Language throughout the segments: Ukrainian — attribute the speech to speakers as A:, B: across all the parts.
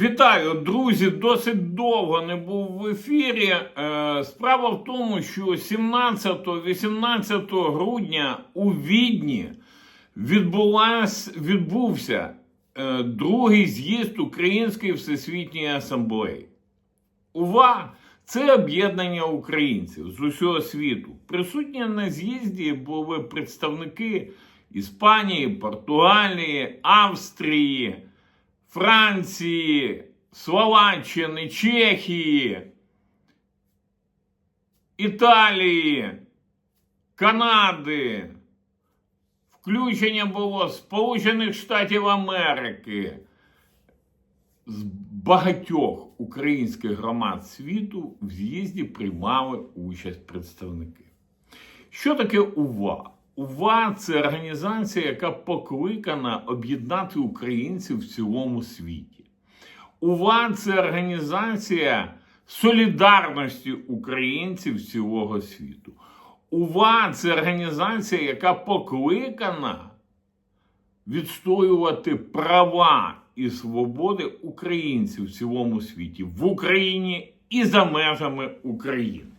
A: Вітаю, друзі! Досить довго не був в ефірі. Е, Справа в тому, що 17-18 грудня у Відні відбувся е, другий з'їзд Української Всесвітньої асамблеї. УВА це об'єднання українців з усього світу. Присутні на з'їзді були представники Іспанії, Португалії, Австрії. Франції, Словаччини, Чехії, Італії, Канади. Включення було Сполучених Штатів Америки. З багатьох українських громад світу в з'їзді приймали участь представники. Що таке УВА? УВА це організація, яка покликана об'єднати українців в цілому світі. УВА це організація солідарності українців цілого світу. УВА це організація, яка покликана відстоювати права і свободи українців в цілому світі в Україні і за межами України.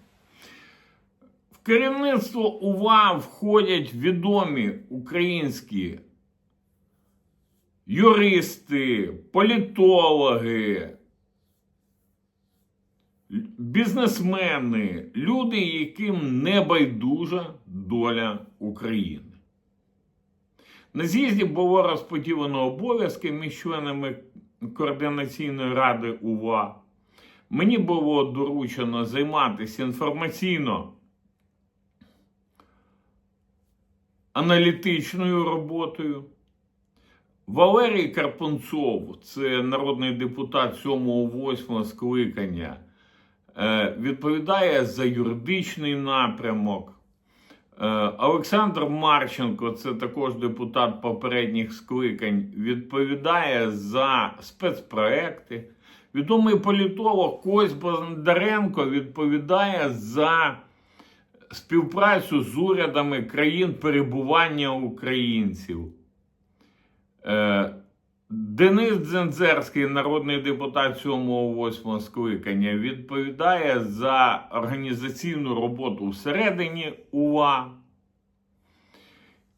A: Керівництво УВА входять відомі українські юристи, політологи, бізнесмени, люди, яким не байдужа доля України. На з'їзді було розподілено обов'язки між членами Координаційної ради УВА. Мені було доручено займатися інформаційно аналітичною роботою. Валерій Карпунцов, це народний депутат 7-8 скликання, е, відповідає за юридичний напрямок. Е, Олександр Марченко, це також депутат попередніх скликань, відповідає за спецпроекти. Відомий політолог Кось Бондаренко відповідає за співпрацю з урядами країн перебування українців. Е, Денис Дзензерський, народний депутат 7-8 скликання, відповідає за організаційну роботу всередині УА.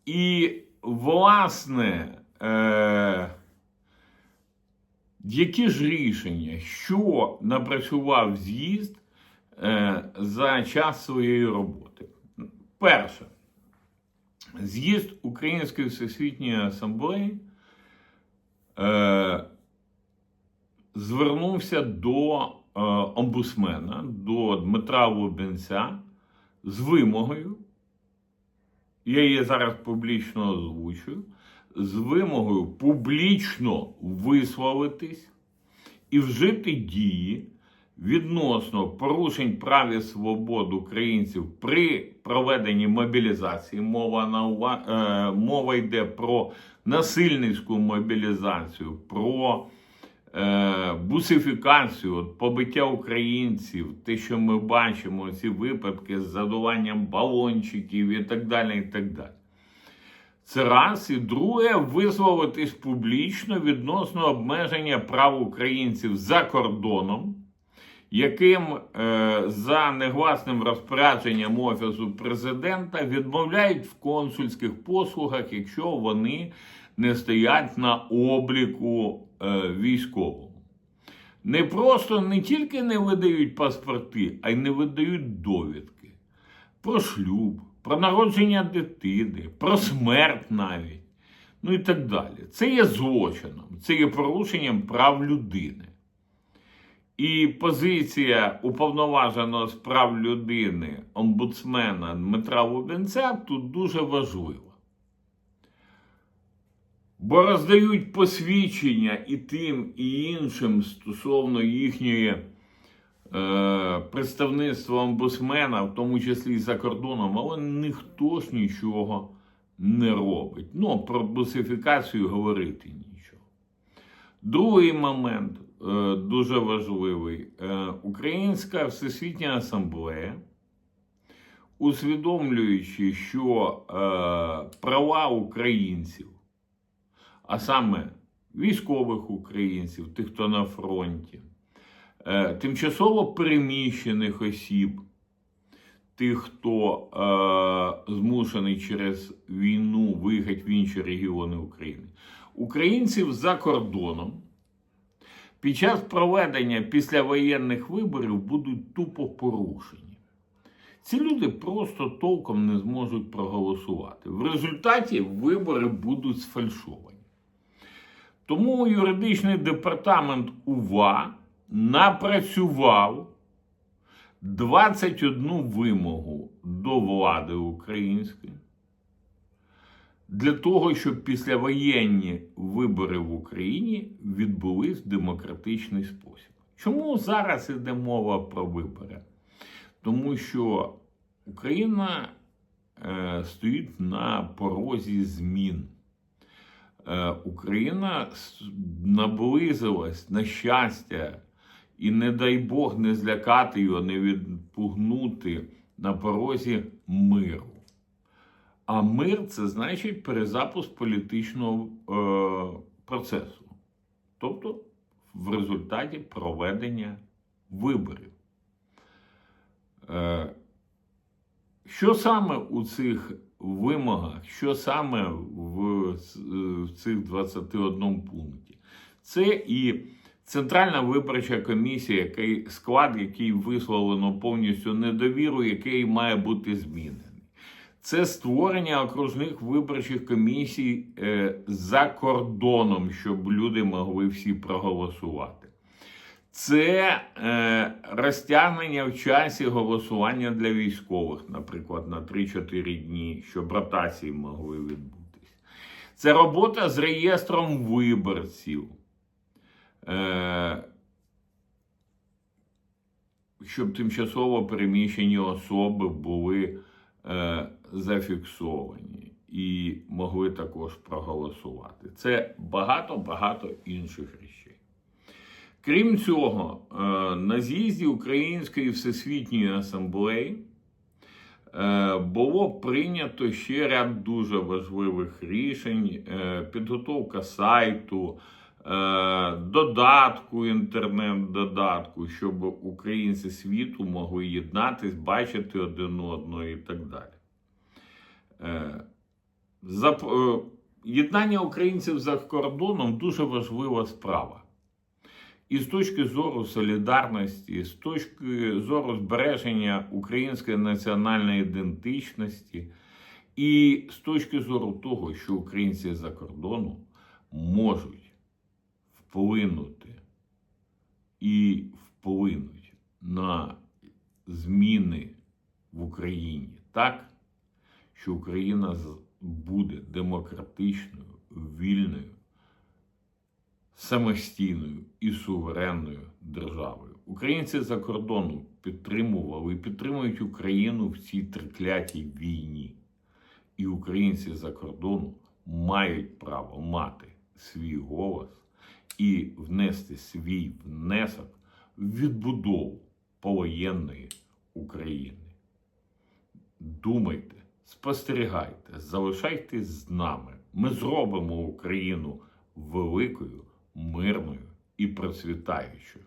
A: І, власне, е, які ж рішення, що напрацював з'їзд за час своєї роботи? Перше, з'їзд Української Всесвітньої Асамблеї е, звернувся до е, омбусмена, до Дмитра Лубенця з вимогою, я її зараз публічно озвучую, з вимогою публічно висловитись і вжити дії відносно порушень прав і свобод українців при проведенні мобілізації. Мова на ува- е, мова йде про насильницьку мобілізацію, про е, бусифікацію, от, побиття українців, те, що ми бачимо, ці випадки з задуванням балончиків і так далі. і так далі. Це раз. І друге, висловитись публічно відносно обмеження прав українців за кордоном, яким е, за негласним розпорядженням Офісу президента відмовляють в консульських послугах, якщо вони не стоять на обліку е, військовому. Не просто не тільки не видають паспорти, а й не видають довідки про шлюб, про народження дитини, про смерть навіть, ну і так далі. Це є злочином, це є порушенням прав людини. І позиція уповноваженого з прав людини омбудсмена Дмитра Лубенця тут дуже важлива. Бо роздають посвідчення і тим, і іншим стосовно їхньої е, представництва омбудсмена, в тому числі і за кордоном, але ніхто ж нічого не робить. Ну, про бусифікацію говорити нічого. Другий момент дуже важливий. Е, Українська Всесвітня Асамблея, усвідомлюючи, що е, права українців, а саме військових українців, тих, хто на фронті, е, тимчасово переміщених осіб, тих, хто е, змушений через війну виїхати в інші регіони України, українців за кордоном. Під час проведення післявоєнних виборів будуть тупо порушені. Ці люди просто толком не зможуть проголосувати. В результаті вибори будуть сфальшовані. Тому юридичний департамент УВА напрацював 21 вимогу до влади української для того, щоб післявоєнні вибори в Україні відбулись в демократичний спосіб. Чому зараз іде мова про вибори? Тому що Україна е, стоїть на порозі змін. Е, Україна наблизилась на щастя, і не дай Бог не злякати його, не відпугнути на порозі миру. А мир це значить перезапуск політичного е, процесу. Тобто в результаті проведення виборів. Е, що саме у цих вимогах, що саме в, е, в цих 21 пункті? Це і Центральна виборча комісія, який, склад, який висловлено повністю недовіру, який має бути змінений. Це створення окружних виборчих комісій е, за кордоном, щоб люди могли всі проголосувати. Це е, розтягнення в часі голосування для військових, наприклад, на 3-4 дні, щоб ротації могли відбутись. Це робота з реєстром виборців. Е, щоб тимчасово переміщені особи були е, зафіксовані і могли також проголосувати. Це багато-багато інших речей. Крім цього, е, на з'їзді Української всесвітньої асамблеї е, було прийнято ще ряд дуже важливих рішень: е, підготовка сайту, додатку, інтернет-додатку, щоб українці світу могли єднатись, бачити один одного і так далі. Е, е, Єднання українців за кордоном дуже важлива справа. І з точки зору солідарності, з точки зору збереження української національної ідентичності, і з точки зору того, що українці за кордону можуть вплинути і вплинуть на зміни в Україні так, що Україна буде демократичною, вільною, самостійною і суверенною державою. Українці за кордону підтримували і підтримують Україну в цій триклятій війні. І українці за кордону мають право мати свій голос і внести свій внесок в відбудову повоєнної України. Думайте, спостерігайте, залишайтесь з нами. Ми зробимо Україну великою, мирною і процвітаючою.